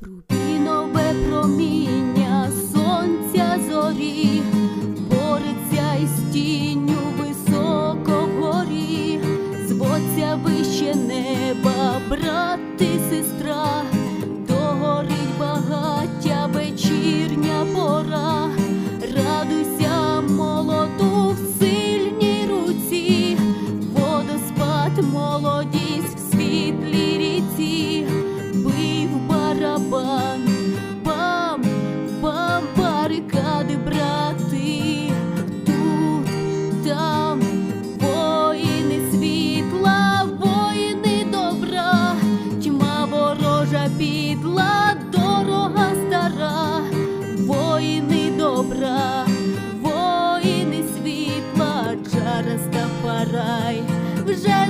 Рубінове проміння сонця зорі бореться із тінню високо вгорі, зводця вище неба, брат і сестра, догорить багаття вечірня пора, радуйся, молоду в сильній руці, водоспад, молодість в світлій підла, дорога стара, воїни добра, воїни світла, чараста парай. Вже